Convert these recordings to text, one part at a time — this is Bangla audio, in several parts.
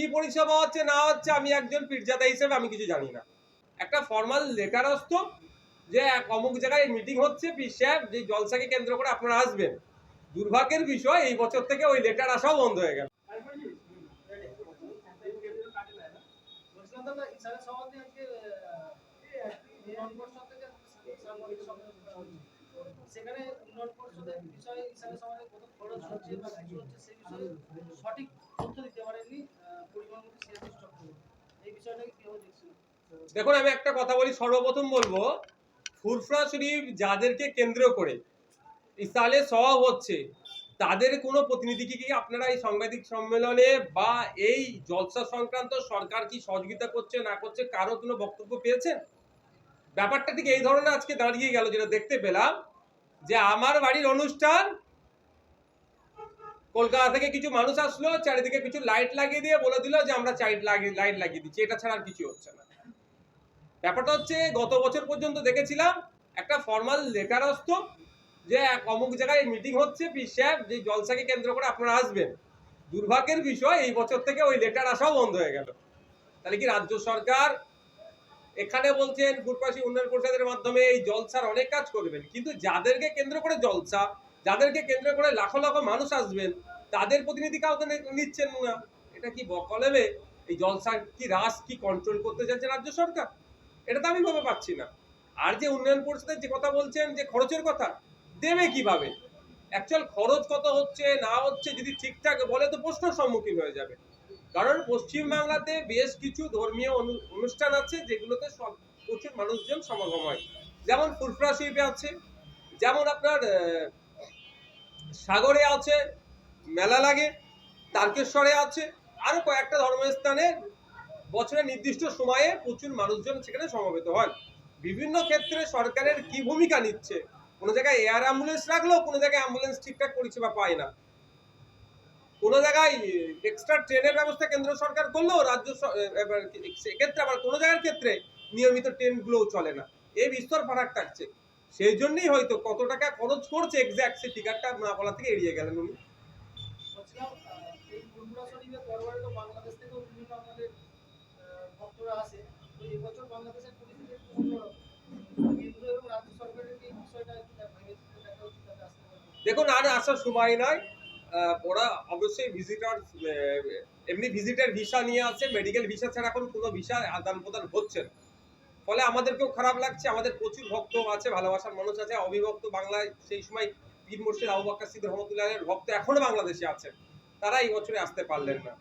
কি পরিষেবা হচ্ছে, না হচ্ছে, আমি একজন পীরজাদা হিসেবে আমি কিছু জানি না একটা ফর্মাল লেটার আসতো যে অমুক জায়গায় মিটিং হচ্ছে, পীর সাহেব, যে জলসাকে কেন্দ্র করে আপনারা আসবেন দুর্ভাগ্যের বিষয়, এই বছর থেকে ওই লেটার আসাও বন্ধ হয়ে গেল। সেখানে উন্নয়ন পরিষদের বিষয়ে সমাজে কত খরচ হচ্ছে বা কিছু হচ্ছে সেই বিষয়ে সঠিক তথ্য দিতে পারেননি আহ, পরিমাণ মতো সিএসি স্টক করে এই বিষয়টাকে কীভাবে দেখছেন দেখুন, আমি একটা কথা বলি, সর্বপ্রথম বলব, ফুরফুরা শরীফ যাদেরকে কেন্দ্র করে ইসালে সওয়াব হচ্ছে, তাদের কোনো প্রতিনিধিকে কি আপনারা এই সাংবাদিক সম্মেলনে বা এই জলসা সংক্রান্ত সরকার কি সহযোগিতা করছে, না করছে, কারও কোনো বক্তব্য পেয়েছেন? ব্যাপারটা ঠিক এই ধরনের আজকে দাঁড়িয়ে গেল, যেটা দেখতে পেলাম, যে আমার বাড়ির অনুষ্ঠান, কলকাতা থেকে কিছু মানুষ আসলো, চারিদিকে কিছু লাইট লাগিয়ে দিয়ে বলে দিল যে আমরা চাইট লাগিয়ে লাইট লাগিয়ে দিচ্ছি, এটা ছাড়া আর কিছু হচ্ছে না। ব্যাপারটা হচ্ছে গত বছর পর্যন্ত দেখেছিলাম একটা ফর্মাল লেটার আসতো যে এক অমুক জায়গায় মিটিং হচ্ছে পীর সাহেব, যে জলসাকে কেন্দ্র করে আপনারা আসবেন। দুর্ভাগ্যের বিষয়, এই বছর থেকে ওই লেটার আসাও বন্ধ হয়ে গেল। তাহলে কি রাজ্য সরকার এখানে বলছেন ফুটপাশি উন্নয়ন পরিষদের মাধ্যমে এই জলসার অনেক কাজ করবেন, কিন্তু যাদেরকে কেন্দ্র করে জলসা, যাদেরকে কেন্দ্র করে লাখো লাখো মানুষ আসবেন, তাদের প্রতিনিধি কাউকে নিচ্ছেন না। এটা কি বকলেবে এই জলসা কি রাস কি কন্ট্রোল করতে চাইছে রাজ্য সরকার? এটা তো আমি ভেবে পাচ্ছি না। আর যে উন্নয়ন পরিষদের যে কথা বলছেন, যে খরচের কথা, দেবে কীভাবে? অ্যাকচুয়াল খরচ কত হচ্ছে, না হচ্ছে, যদি ঠিকঠাক বলে তো প্রশ্নের সম্মুখীন হয়ে যাবে। কারণ পশ্চিম বাংলাতে বেশ কিছু ধর্মীয় অনু- অনুষ্ঠান আছে যেগুলোতে সব, প্রচুর মানুষজন সমাগম হয়। যেমন ফুরফুরা শিল্পে আছে, যেমন আপনার সাগরে আছে, মেলা লাগে, তারকেশ্বরে আছে, আরও কয়েকটা ধর্মস্থানে বছরের নির্দিষ্ট সময়ে প্রচুর মানুষজন সেখানে সমবেত হয় বিভিন্ন ক্ষেত্রে সরকারের কি ভূমিকা নিচ্ছে? কোনো জায়গায় এয়ার অ্যাম্বুলেন্স রাখল কোনো জায়গায় অ্যাম্বুলেন্স ঠিকঠাক পরিষেবা পায় না। কোনো জায়গায় এক্সট্রা ট্রেনের ব্যবস্থা কেন্দ্র সরকার করল, রাজ্য সেক্ষেত্রে আবার কোনো জায়গার ক্ষেত্রে নিয়মিত ট্রেনগুলোও চলে না। এই বিস্তর ফারাক থাকছে। সেই জন্যই হয়তো কত টাকা খরচ করছে এক্স্যাক্ট সেই ফিগারটা না বলা থেকে এড়িয়ে গেলেন উনি। দেখুন, আর আসার সময় নয় ওরা অবশ্যই ভিজিটার এমনি ভিজিটার ভিসা নিয়ে আসছে মেডিকেল ভিসা ছাড়া এখন কোনো ভিসা আদান প্রদান হচ্ছে না। ফলে আমাদেরকেও খারাপ লাগছে। আমাদের প্রচুর ভক্ত আছে, ভালোবাসার মানুষ আছে। অবিভক্ত বাংলায় সেই সময় পীর মুর্শিদ আবু বাক্কা সিদ্দ রহমতুল্লাহের ভক্ত এখনও বাংলাদেশে আছেন। তারা এই বছরে আসতে পারলেন না।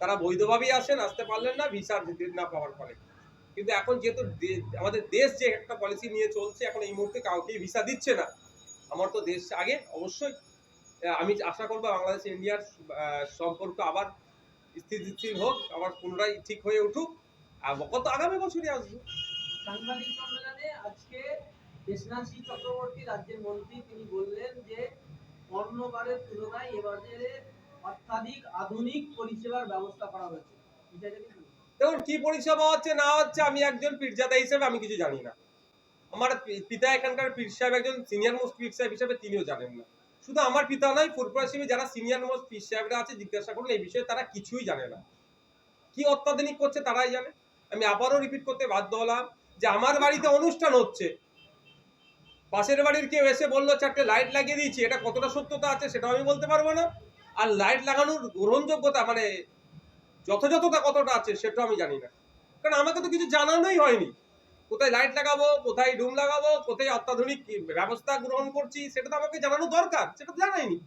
তারা বৈধভাবেই আসেন, আসতে পারলেন না, ভিসা না পাওয়ার ফলে। কিন্তু এখন যেহেতু আমাদের দেশ যে একটা পলিসি নিয়ে চলছে, এখন এই মুহূর্তে কাউকেই ভিসা দিচ্ছে না। আমার তো দেশ আগে অবশ্যই আমি আশা করব বাংলাদেশ, ইন্ডিয়ার সম্পর্ক আবার স্থিতিশীল হোক, আবার পুনরায় ঠিক হয়ে উঠুক, আর কত আগামী বছরই আসবে। সাংবাদিক সম্মেলনে আজকে সিং চক্রবর্তী রাজ্যের মন্ত্রী, তিনি বললেন যে অন্যবারের তুলনায় এবারে অত্যাধিক আধুনিক পরিষেবার ব্যবস্থা করা হয়েছে। দেখুন, কি পরিষেবা হচ্ছে, না হচ্ছে, আমি একজন পীরজাদা হিসেবে আমি কিছু জানি না। আমার পিতা এখানকার পীর সাহেব, একজন সিনিয়র মোস্ট পীর সাহেব হিসেবে তিনিও জানেন না। শুধু আমার পিতা নয় ফুরপুরা শিবে যারা সিনিয়র মোস্ট পীর সাহেবরা আছে, জিজ্ঞাসা করুন এই বিষয়ে তারা কিছুই জানে না। কি অত্যাধুনিক করছে তারাই জানে। আমি আবারও রিপিট করতে বাধ্য হলাম যে আমার বাড়িতে অনুষ্ঠান হচ্ছে। পাশের বাড়ির কেউ এসে বলল, চারটে লাইট লাগিয়ে দিয়েছি, এটা কতটা সত্যতা আছে সেটাও আমি বলতে পারব না। আর লাইট লাগানোর গ্রহণযোগ্যতা মানে যথাযথতা কতটা আছে সেটাও আমি জানি না। কারণ আমাকে তো কিছু জানানোই হয়নি। কোথায় লাইট লাগাবো কোথায় ডুম লাগাবো কোথায় অত্যাধুনিক ব্যবস্থা গ্রহণ করছি সেটা তো আমাকে জানানো দরকার সেটা তো জানাইনি।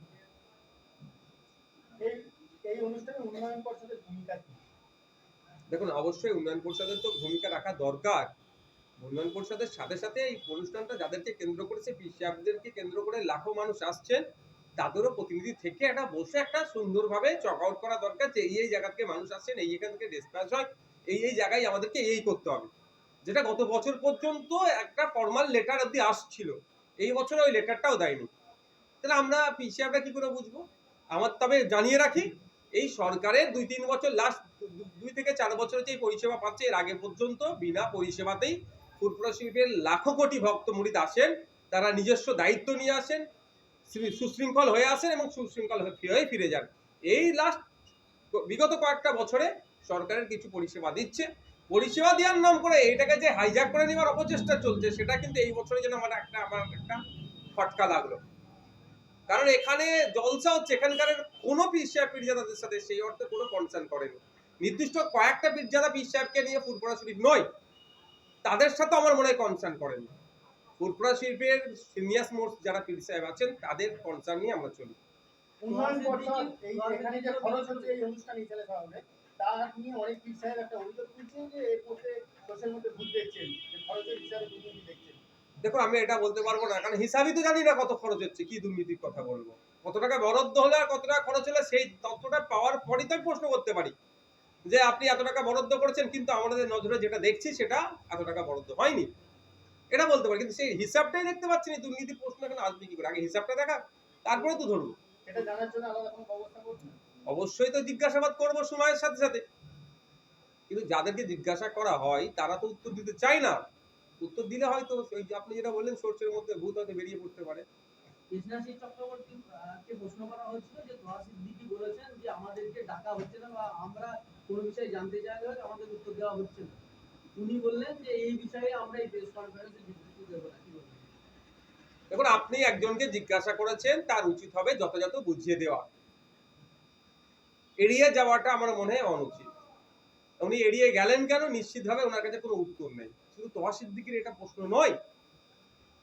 দেখুন অবশ্যই উন্নয়ন পরিষদের তো ভূমিকা রাখা দরকার। উন্নয়ন পরিষদের সাথে সাথে এই অনুষ্ঠানটা যাদেরকে কেন্দ্র করেছে পিসাবদেরকে কেন্দ্র করে লাখো মানুষ আসছেন। তাদেরও প্রতিনিধি থেকে একটা বসে একটা সুন্দরভাবে চক আউট করা দরকার যে এই জায়গা থেকে মানুষ আসছেন, এই এখান থেকে ডিসপ্যাচ হয়, এই এই জায়গায় আমাদেরকে এই করতে হবে। যেটা গত বছর পর্যন্ত একটা ফর্মাল লেটার অব্দি আসছিল, এই বছর ওই লেটারটাও দেয়নি। তাহলে আমরা পিসিআরটা কি করে বুঝব? আমার তবে জানিয়ে রাখি, এই সরকারের দুই তিন বছর লাস্ট দুই থেকে চার বছর যে পরিষেবা পাচ্ছে, এর আগে পর্যন্ত বিনা পরিষেবাতেই ফুরফুরা শিল্পের লাখো কোটি ভক্ত মুড়িদ আসেন তারা নিজস্ব দায়িত্ব নিয়ে আসেন সুশৃঙ্খল হয়ে আসেন এবং সুশৃঙ্খল হয়ে ফিরে যান। এই লাস্ট বিগত কয়েকটা বছরে সরকারের কিছু পরিষেবা দিচ্ছে। পরিষেবা দেওয়ার নাম করে এটাকে যে হাইজ্যাক করে নেওয়ার অপচেষ্টা চলছে, সেটা কিন্তু এই বছরে যেন আমার একটা আমার একটা ফটকা লাগল। কারণ এখানে জলসা হচ্ছে, এখানকার কোনো পীর সাহেব পীরজাদাদের সাথে সেই অর্থে কোনো কনসার্ন করেনি। নির্দিষ্ট কয়েকটা পীরজাদা পীর সাহেবকে নিয়ে ফুরপুরা শরীফ নয়, তাদের সাথে আমার মনে হয় কনসার্ন করেনি। ফুরপুরা শরীফের সিনিয়র মোস্ট যারা পীর সাহেব আছেন তাদের কনসার্ন নিয়ে আমরা চলি। উন্নয়ন পর্ষদ এই এখানে যে খরচ হচ্ছে এই অনুষ্ঠান ইসালে শহরে তার নিয়ে অনেক পীর সাহেব একটা অভিযোগ তুলছেন যে এর মধ্যে সোশ্যাল মধ্যে ভুল দেখছেন খরচের হিসাবে দুর্নীতি দেখছেন। দেখো আমি এটা বলতে পারব না কারণ হিসাবই তো জানি না কত খরচ হচ্ছে কি দুর্নীতির কথা বলব। কত টাকা বরাদ্দ হলে আর কত টাকা খরচ হলে সেই তথ্যটা পাওয়ার পরই তো আমি প্রশ্ন করতে পারি। যে আপনি এত টাকা বরাদ্দ করেছেন কিন্তু আমাদের নজরে যেটা দেখছি সেটা এত টাকা বরাদ্দ হয়নি। এটা বলতে পারি কিন্তু সেই হিসাবটাই দেখতে পাচ্ছি না দুর্নীতির প্রশ্ন এখানে আসবে কি করে? আগে হিসাবটা দেখা তারপরে তো ধরবো এটা জানার জন্য আলাদা কোনো ব্যবস্থা করছেন? অবশ্যই তো জিজ্ঞাসাবাদ করব সময়ের সাথে সাথে। কিন্তু যাদেরকে জিজ্ঞাসা করা হয় তারা তো উত্তর দিতে চায় না। উত্তর দিলে হয়তো ওই আপনি যেটা বললেন সোর্সের মধ্যে ভূত হয়তো বেরিয়ে পড়তে পারে। কৃষ্ণাশী চক্রবর্তী আহ, প্রশ্ন করা হচ্ছিল যে সিদ্দিকী বলেছেন যে আমাদেরকে ডাকা হচ্ছে না বা আমরা কোনো বিষয়ে জানতে চাইলে আমাদের উত্তর দেওয়া হচ্ছে না। উনি বললেন যে এই বিষয়ে আমরা এই প্রেস কনফারেন্সে বিবৃতি আপনি একজনকে জিজ্ঞাসা করেছেন, তার উচিত হবে যথাযথ বুঝিয়ে দেওয়া। এড়িয়ে যাওয়াটা আমার মনে হয় অনুচিত। উনি এড়িয়ে গেলেন কেন? ওনার কাছে কোনো উত্তর নেই। শুধু এটা প্রশ্ন নয়,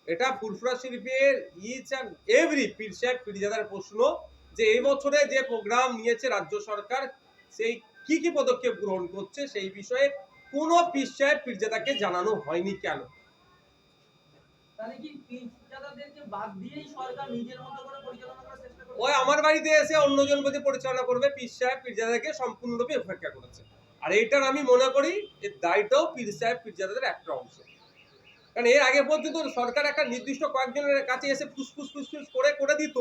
এটা ফুরফুরা শরীফের ইচ অ্যান্ড এভরি পীর প্রশ্ন যে এই বছরে যে প্রোগ্রাম নিয়েছে রাজ্য সরকার, সেই কি কি পদক্ষেপ গ্রহণ করছে সেই বিষয়ে কোনো পীর সাহেব পীরজাদাকে জানানো হয়নি কেন? তাহলে কি পিজাদাদেরকে বাদ দিয়েই সরকার নিজের মতো করে পরিচালনা করার চেষ্টা করছে ওই আমার বাড়িতে এসে অন্যজন যদি পরিচালনা করবে পীর সাহেব পীরজাদাকে সম্পূর্ণরূপে উপেক্ষা করেছে। আর এইটার আমি মনে করি এর দায়টাও পীর সাহেব পীরজাদাদের একটা অংশ। কারণ এর আগে পর্যন্ত সরকার একটা নির্দিষ্ট কয়েকজনের কাছে এসে ফুসফুস ফুসফুস করে করে দিত।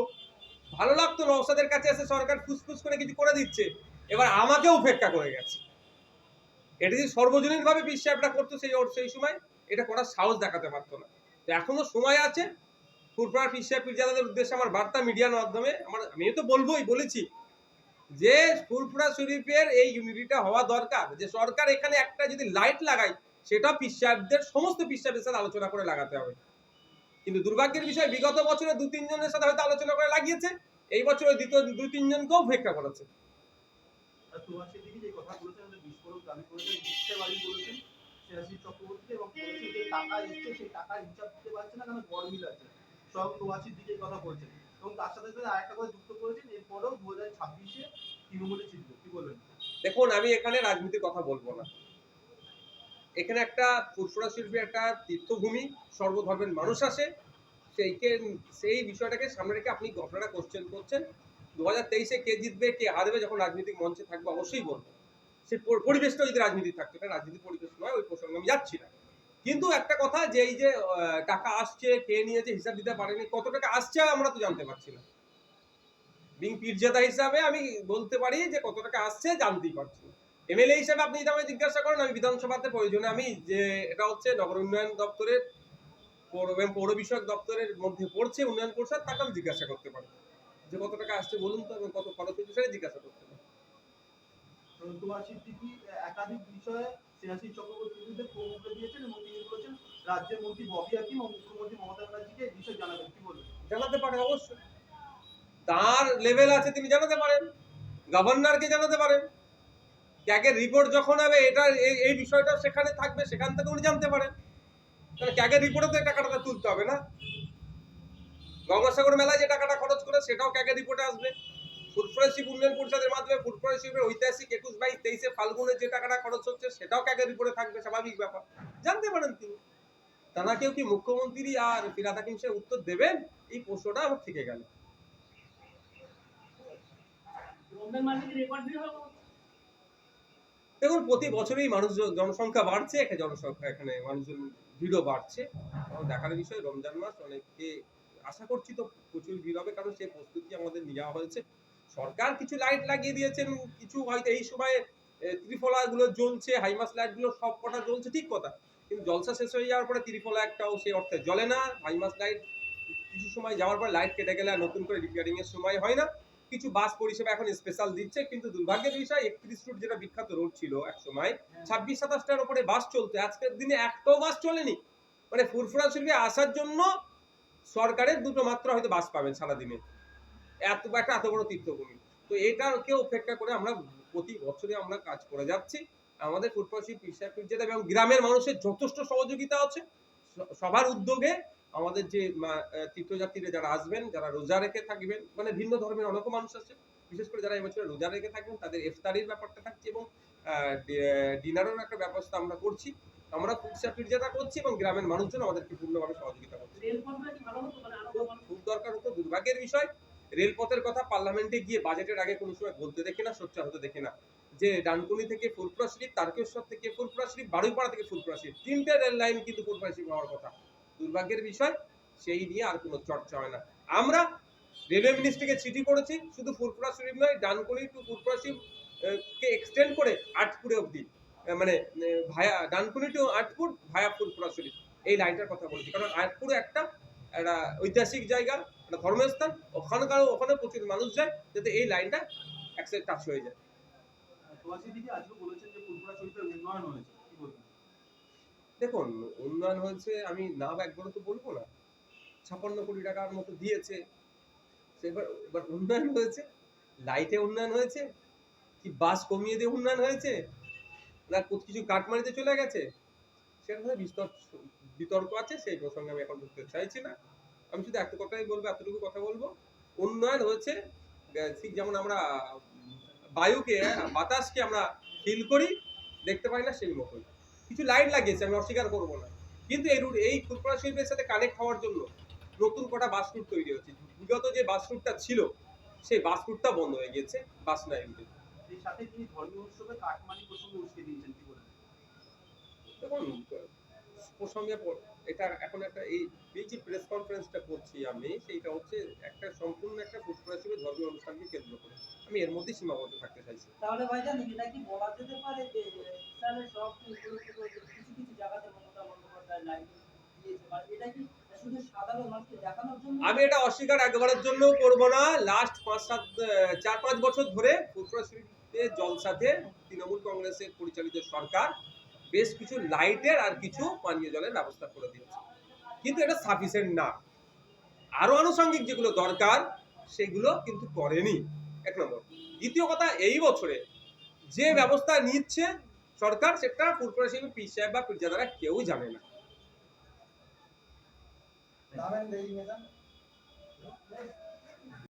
ভালো লাগতো নওসাদের কাছে এসে সরকার ফুসফুস করে কিছু করে দিচ্ছে। এবার আমাকেও উপেক্ষা করে গেছে। এটা যদি সর্বজনীনভাবে পীর সাহেবরা করতো সেই সেই সময় এটা করার সাহস দেখাতে পারতো না। তো এখনও সময় আছে। ফুরফুরা পীর সাহেব পীরজাদাদের উদ্দেশ্যে আমার বার্তা মিডিয়ার মাধ্যমে আমার আমি তো বলবোই, বলেছি যে ফুরফুরা শরীফের এই ইউনিটিটা হওয়া দরকার। যে সরকার এখানে একটা যদি লাইট লাগায়, সেটা পীর সমস্ত পীর সাথে আলোচনা করে লাগাতে হবে। কিন্তু দুর্ভাগ্যের বিষয়, বিগত বছরে দু তিনজনের সাথে হয়তো আলোচনা করে লাগিয়েছে। এই বছরে দ্বিতীয় দুই তিনজনকেও উপেক্ষা করেছে। শ্রেয়াসী চক্রবর্তী এবং যে টাকা সেই হিসাব দিতে পারছে না, কারণ গরমিল আছে। সব দিকে কথা এবং তার সাথে সাথে আরেকটা কথা যুক্ত করেছেন, এরপরেও দু হাজার ছাব্বিশে তৃণমূলে জিতবে কি বলবেন? দেখুন, আমি এখানে রাজনীতির কথা বলব না। এখানে একটা ফুরফুরা শিল্পী, একটা তীর্থভূমি, সর্বধর্মের মানুষ আসে। সেইকে, সেই বিষয়টাকে সামনে রেখে আপনি আপনারা কোশ্চেন করছেন। দু হাজার তেইশে কে জিতবে, কে হারবে, যখন রাজনৈতিক মঞ্চে থাকবে, অবশ্যই বলব। সে পর- পরিবেশটা যদি রাজনীতি থাকতো। এটা রাজনীতি পরিবেশ নয়, ওই প্রসঙ্গে আমি যাচ্ছি না। কিন্তু একটা কথা, যে এই যে টাকা আসছে, কে নিয়েছে, হিসাব দিতে পারেনি, কত টাকা আসছে আমরা তো জানতে পারছি না। বিং পীরজাদা হিসাবে আমি বলতে পারি যে কত টাকা আসছে জানতেই পারছি এমএলএ হিসাবে আপনি যদি আমাকে জিজ্ঞাসা করেন, আমি বিধানসভাতে প্রয়োজনে আমি যে, এটা হচ্ছে নগর উন্নয়ন দপ্তরের পৌর বিষয়ক দপ্তরের মধ্যে পড়ছে উন্নয়ন পরিষদ, তাকে আমি জিজ্ঞাসা করতে পারি। যে কত টাকা আসছে বলুন তো, এবং কত খরচ হচ্ছে সেটা জিজ্ঞাসা করতে পারি। সুভাষী দিকে একাধিক বিষয়ে শ্রেয়াসী চক্রবর্তীর বিরুদ্ধে প্রমুখে দিয়েছেন এবং তিনি বলেছেন, রাজ্যের মন্ত্রী ববি হাকিম এবং মুখ্যমন্ত্রী মমতা ব্যানার্জিকে এই বিষয়ে জানাবেন। কি বলবেন? জানাতে পারে, অবশ্যই। তার লেভেল আছে, তিনি জানাতে পারেন। গভর্নরকে জানাতে পারেন। ক্যাগের রিপোর্ট যখন হবে, এটা এই বিষয়টা সেখানে থাকবে, সেখান থেকে উনি জানতে পারেন। তাহলে ক্যাগের রিপোর্টে তো এই টাকাটা তুলতে হবে না। গঙ্গাসাগর মেলায় যে টাকাটা খরচ করে, সেটাও ক্যাগের রিপোর্টে আসবে। উন্নয়ন পরিষদের মাধ্যমে ঐতিহাসিক একুশ বাইশ তেইশে ফাল্গুনে যে টাকাটা খরচ হচ্ছে সেটাও ক্যাগের থাকবে? স্বাভাবিক ব্যাপার। জানতে পারেন তিনি। তারা কেউ কি মুখ্যমন্ত্রী আর ফিরাদ হাকিম সাহেব উত্তর দেবেন? এই প্রশ্নটা আমার থেকে গেল। দেখুন প্রতি বছরই মানুষ জনসংখ্যা বাড়ছে এখানে জনসংখ্যা এখানে মানুষজন ভিড়ও বাড়ছে। এবং দেখার বিষয় রমজান মাস অনেককে আশা করছি তো প্রচুর ভিড় হবে কারণ সেই প্রস্তুতি আমাদের নেওয়া হয়েছে। সরকার কিছু লাইট লাগিয়ে দিয়েছেন কিছু হয়তো এই সময় ত্রিফলা গুলো জ্বলছে হাইমাস লাইটগুলো সব কটা জ্বলছে ঠিক কথা। কিন্তু জলসা শেষ হয়ে যাওয়ার পরে ত্রিফলা একটাও সেই অর্থে জ্বলে না। হাইমাস লাইট কিছু সময় যাওয়ার পর লাইট কেটে গেলে আর নতুন করে রিপেয়ারিং এর সময় হয় না। কিছু বাস পরিষেবা এখন স্পেশাল দিচ্ছে কিন্তু দুর্ভাগ্যের বিষয় একত্রিশ রুট যেটা বিখ্যাত রোড ছিল এক সময় ছাব্বিশ সাতাশটার উপরে বাস চলতো। আজকের দিনে একটাও বাস চলেনি। মানে ফুরফুরা শরীফে আসার জন্য সরকারের দুটো মাত্র হয়তো বাস পাবেন সারাদিনে। এত বা একটা এত বড় তীর্থভূমি। তো এটাকে উপেক্ষা করে আমরা প্রতি বছরে আমরা কাজ করে যাচ্ছি। আমাদের ফুটপাথি পিসায় পিজ্জাতে এবং গ্রামের মানুষের যথেষ্ট সহযোগিতা আছে। সবার উদ্যোগে আমাদের যে তীর্থযাত্রীরা যারা আসবেন যারা রোজা রেখে থাকবেন মানে ভিন্ন ধর্মের অনেক মানুষ আছে। বিশেষ করে যারা এবছর রোজা রেখে থাকবেন তাদের ইফতারির ব্যাপারটা থাকছে এবং ডিনারের একটা ব্যবস্থা আমরা করছি। আমরা ফুটসা পিজ্জাটা করছি এবং গ্রামের মানুষজন আমাদেরকে পূর্ণভাবে সহযোগিতা করছে। মানে খুব দরকার হতো দুর্ভাগ্যের বিষয়। রেলপথের কথা পার্লামেন্টে গিয়ে বাজেটের আগে কোনো সময় বলতে দেখি না, সোচ্চার হতে দেখি না। যে ডানকুনি থেকে ফুলপুরা শরীফ তারকেশ্বর থেকে ফুলপুরা শরীফ বারুইপাড়া থেকে ফুলপুরা শরীফ তিনটে রেল লাইন কিন্তু ফুলপুরা শরীফ হওয়ার কথা। দুর্ভাগ্যের বিষয়, সেই নিয়ে আর কোনো চর্চা হয় না। আমরা রেলওয়ে মিনিস্ট্রিকে চিঠি করেছি, শুধু ফুলপুরা শরীফ নয়, ডানকুনি টু ফুলপুরা শরীফ কে এক্সটেন্ড করে আটপুরে অবধি মানে via, Dankuni to Atpur, via Phulpura Sharif এই লাইনটার কথা বলেছি। কারণ আটপুরে একটা একটা ঐতিহাসিক জায়গা একটা ধর্মস্থান ওখানকার ওখানে প্রচুর মানুষ যায়, যাতে এই লাইনটা একসাথে টাচ হয়ে যায়। দেখুন, উন্নয়ন হয়েছে, আমি না বা একবারও তো বলব না। ছাপ্পান্ন কোটি টাকার মতো দিয়েছে। সেবার, এবার উন্নয়ন হয়েছে, লাইটে উন্নয়ন হয়েছে, কি বাস কমিয়ে দিয়ে উন্নয়ন হয়েছে, না কিছু কাটমারিতে চলে গেছে? সেটা বিস্তর বিতর্ক আছে? সেই প্রসঙ্গে আমি এখন ঢুকতে চাইছি না। আমি শুধু এত কথাই বলব এতটুকু কথা বলব। উন্নয়ন হচ্ছে ঠিক যেমন আমরা বায়ুকে বাতাসকে আমরা ফিল করি দেখতে পাই না সেই মতোই। কিছু লাইট লাগিয়েছে আমি অস্বীকার করব না। কিন্তু এই রুট এই ফুলপুরা শিল্পের সাথে কানেক্ট হওয়ার জন্য নতুন কটা বাস রুট তৈরি হচ্ছে বিগত যে বাস রুটটা ছিল সেই বাস রুটটা বন্ধ হয়ে গেছে বাস নাই রুটে সাথে তিনি ধর্মীয় উৎসবে প্রসঙ্গে উস্কে দিয়েছেন কি দেখুন প্রসঙ্গে এটা এখন একটা এই এই যে প্রেস কনফারেন্সটা করছি আমি সেইটা হচ্ছে একটা সম্পূর্ণ একটা হিসেবে ধর্মীয় অনুষ্ঠানকে কেন্দ্র করে। আমি এর মধ্যে সীমাবদ্ধ থাকতে চাইছি। তাহলে ভাইজান এটা কি বলা যেতে পারে যে ইসলামের সব কিছু কিছু জায়গাতে মমতা বন্দ্যোপাধ্যায় বা এটা কি শুধু সাধারণ মানুষকে দেখানোর জন্য? আমি এটা অস্বীকার একবারের জন্য করব না। লাস্ট পাঁচ সাত চার পাঁচ বছর ধরে ফুটবল জলসাতে তৃণমূল কংগ্রেসের পরিচালিত সরকার বেশ কিছু লাইটের আর কিছু পানীয় জলের ব্যবস্থা করে দিয়েছে। কিন্তু এটা সাফিসিয়েন্ট না। আরও আনুষঙ্গিক যেগুলো দরকার, সেগুলো কিন্তু করেনি। এক নম্বর। দ্বিতীয় কথা, এই বছরে যে ব্যবস্থা নিচ্ছে সরকার, সেটা ফুটবল শিল্পী পি সাহেব বা পীরজাদারা কেউ জানে না।